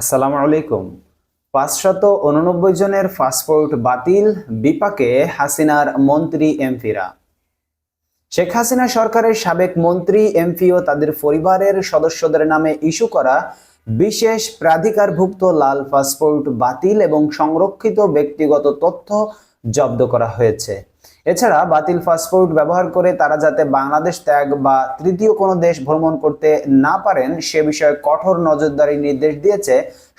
আসসালামু আলাইকুম। পাঁচশত উননব্বই জনের পাসপোর্ট বাতিল, বিপাকে হাসিনার মন্ত্রী এমপিরা শেখ হাসিনা সরকারের সাবেক মন্ত্রী এমপি ও তাদের পরিবারের সদস্যদের নামে ইস্যু করা বিশেষ প্রাধিকারভুক্ত লাল পাসপোর্ট বাতিল এবং সংরক্ষিত ব্যক্তিগত তথ্য জব্দ করা হয়েছে। এছাড়া বাতিল পাসপোর্ট ব্যবহার করে তারা যাতে বাংলাদেশ ত্যাগ বা তৃতীয় কোনো দেশ ভ্রমণ করতে না পারেন, সে বিষয়ে কঠোর নজরদারি নির্দেশ দিয়েছে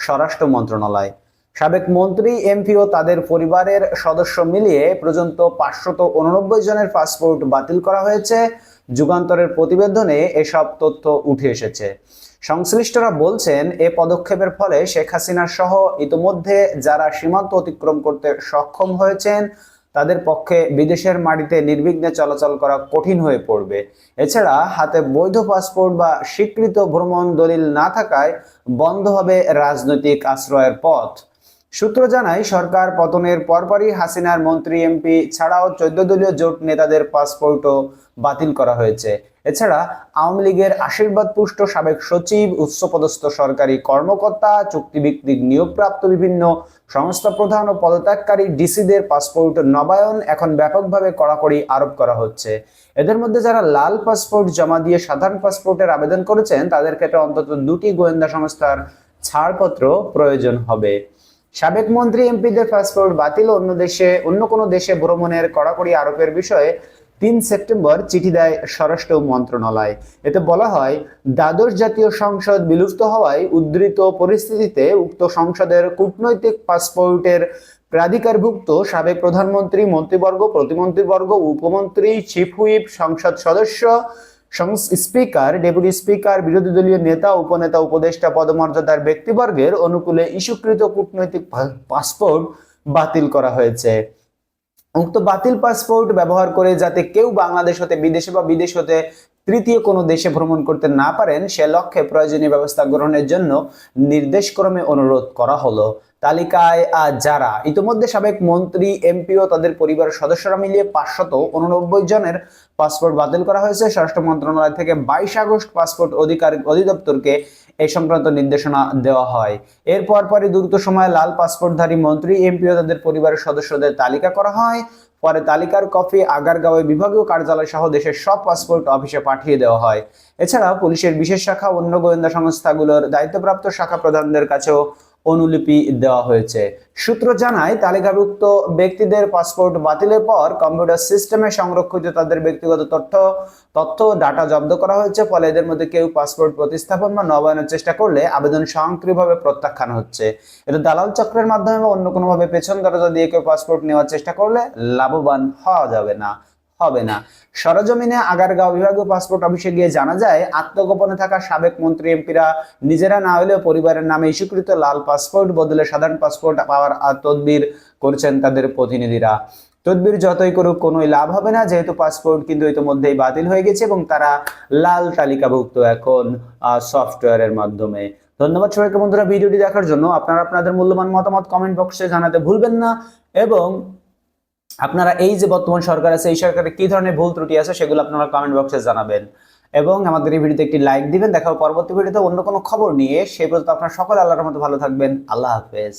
স্বরাষ্ট্র মন্ত্রণালয়। সাবেক মন্ত্রী, এমপি ও তাদের পরিবারের সদস্য মিলিয়ে পর্যন্ত পাঁচশত উননব্বই জনের পাসপোর্ট বাতিল করা হয়েছে। যুগান্তরের প্রতিবেদনে এসব তথ্য উঠে এসেছে। সংশ্লিষ্টরা বলছেন, এ পদক্ষেপের ফলে শেখ হাসিনা সহ ইতোমধ্যে যারা সীমান্ত অতিক্রম করতে সক্ষম হয়েছেন তাদের পক্ষে বিদেশের মাটিতে নির্বিঘ্নে চলাচল করা কঠিন হয়ে পড়বে। এছাড়া হাতে বৈধ পাসপোর্ট বা স্বীকৃত ভ্রমণ দলিল না থাকায় বন্ধ হবে রাজনৈতিক আশ্রয়ের পথ। সূত্র জানায়, সরকার পতনের পরপরই হাসিনার মন্ত্রী এমপি ছাড়াও চোদ্দ দলীয় জোট নেতাদের পাসপোর্টও বাতিল করা হয়েছে। এছাড়া, আওয়ামী লীগের আশীর্বাদ পুষ্ট সাবেক সচিব, উচ্চপদস্থ সরকারি কর্মকর্তা, চুক্তিভিত্তিক নিয়োগপ্রাপ্ত বিভিন্ন সংস্থা প্রধান ও পদত্যাগকারী ডিসিদের পাসপোর্ট নবায়ন এখন ব্যাপকভাবে কড়াকড়ি আরোপ করা হচ্ছে। এদের মধ্যে যারা লাল পাসপোর্ট জমা দিয়ে সাধারণ পাসপোর্টের আবেদন করেছেন, তাদের ক্ষেত্রে অন্তত দুটি গোয়েন্দা সংস্থার ছাড়পত্র প্রয়োজন হবে। সাবেক মন্ত্রী এমপিদের পাসপোর্ট বাতিল, অন্য দেশে, অন্য কোনো দেশে ভ্রমণের কড়াকড়ি আরোপের বিষয়ে তিন সেপ্টেম্বর চিঠি দেয় স্বরাষ্ট্র মন্ত্রণালয়। এতে বলা হয়, দ্বাদশ জাতীয় সংসদ বিলুপ্ত হওয়ায় উদ্ধৃত পরিস্থিতিতে উক্ত সংসদের কূটনৈতিক পাসপোর্টের প্রাধিকারভুক্ত সাবেক প্রধানমন্ত্রী, মন্ত্রীবর্গ, প্রতিমন্ত্রীবর্গ, উপমন্ত্রী, চিফ হুইপ, সংসদ সদস্য স্পিকার, ডেপুটি স্পিকার, বিরোধী দলীয় নেতা, উপনেতা, উপদেষ্টা পদমর্যাদার ব্যক্তিবর্গের অনুকূলে ইস্যুকৃত কূটনৈতিক পাসপোর্ট বাতিল করা হয়েছে। উক্ত বাতিল পাসপোর্ট ব্যবহার করে যাতে কেউ বাংলাদেশ হতে, বিদেশে বা বিদেশ হতে তৃতীয় কোনো দেশে ভ্রমণ করতে না পারেন, সে লক্ষ্যে প্রয়োজনীয় ব্যবস্থা গ্রহণের জন্য নির্দেশক্রমে অনুরোধ করা হলো। তালিকায় যারা, ইতিমধ্যে সাবেক মন্ত্রী, এমপি ও তাদের পরিবারের সদস্যরা মিলিয়ে পাঁচশত উননব্বই জনের পাসপোর্ট বাতিল করা হয়েছে। স্বরাষ্ট্র মন্ত্রণালয় থেকে বাইশ আগস্ট পাসপোর্ট অধিকার অধিদপ্তরকে এই সংক্রান্ত নির্দেশনা দেওয়া হয়। এরপর পরে দ্রুত সময়ে লাল পাসপোর্টধারী মন্ত্রী, এমপি ও তাদের পরিবারের সদস্যদের তালিকা করা হয়। পরে তালিকার কপি আগারগাঁওয়ে বিভাগীয় কার্যালয় সহ দেশের সব পাসপোর্ট অফিসে পাঠিয়ে দেওয়া হয়। এছাড়া পুলিশের বিশেষ শাখা অন্য গোয়েন্দা সংস্থাগুলোর দায়িত্বপ্রাপ্ত শাখা প্রধানদের কাছেও অনুলিপি দেওয়া হয়েছে। সূত্র জানায়, তালিকাভুক্ত ব্যক্তিদের পাসপোর্ট বাতিলের পর কম্পিউটার সিস্টেমে সংরক্ষিত তাদের ব্যক্তিগত তথ্য তথ্য, ডাটা জব্দ করা হয়েছে, ফলে এদের মধ্যে কেউ পাসপোর্ট প্রতিস্থাপন বা নবায়নের চেষ্টা করলে আবেদন স্বয়ংক্রিয়ভাবে প্রত্যাখ্যান হচ্ছে। এটা দালাল চক্রের মাধ্যমে বা অন্য কোনোভাবে পেছন দরজা দিয়ে কেউ পাসপোর্ট নেওয়ার চেষ্টা করলে লাভবান হওয়া যাবে না। হবে না। সরজমিনে আগারগাঁও বিভাগীয় পাসপোর্ট অফিসে গিয়ে জানা যায়, আত্মগোপনে থাকা সাবেক মন্ত্রী এমপিরা নিজেরা না হলেও পরিবারের নামে ইস্যুকৃত লাল পাসপোর্ট বদলে সাধারণ পাসপোর্ট পাওয়ার তদবির করছেন তাদের প্রতিনিধিরা। তদবির যতই করুক, কোনোই লাভ হবে না, যেহেতু পাসপোর্ট কিন্তু ইতিমধ্যেই বাতিল হয়ে গেছে এবং তারা লাল তালিকাভুক্ত এখন সফটওয়্যারের মাধ্যমে। ধন্যবাদ সবাইকে বন্ধুরা, ভিডিওটি দেখার জন্য। আপনারা আপনাদের মূল্যবান মতামত কমেন্ট বক্সে জানাতে ভুলবেন না এবং আপনারা এই যে বর্তমান সরকার আছে, এই সরকারে কি ধরনের ভুল ত্রুটি আছে সেগুলো আপনারা কমেন্ট বক্সে জানাবেন। এবং আমাদের এই ভিডিওতে একটি লাইক দিবেন দেখা পরবর্তী ভিডিওতে অন্য কোনো খবর নিয়ে। সেই পর্যন্ত আপনারা সকল আল্লাহর মতো ভালো থাকবেন। আল্লাহ হাফেজ।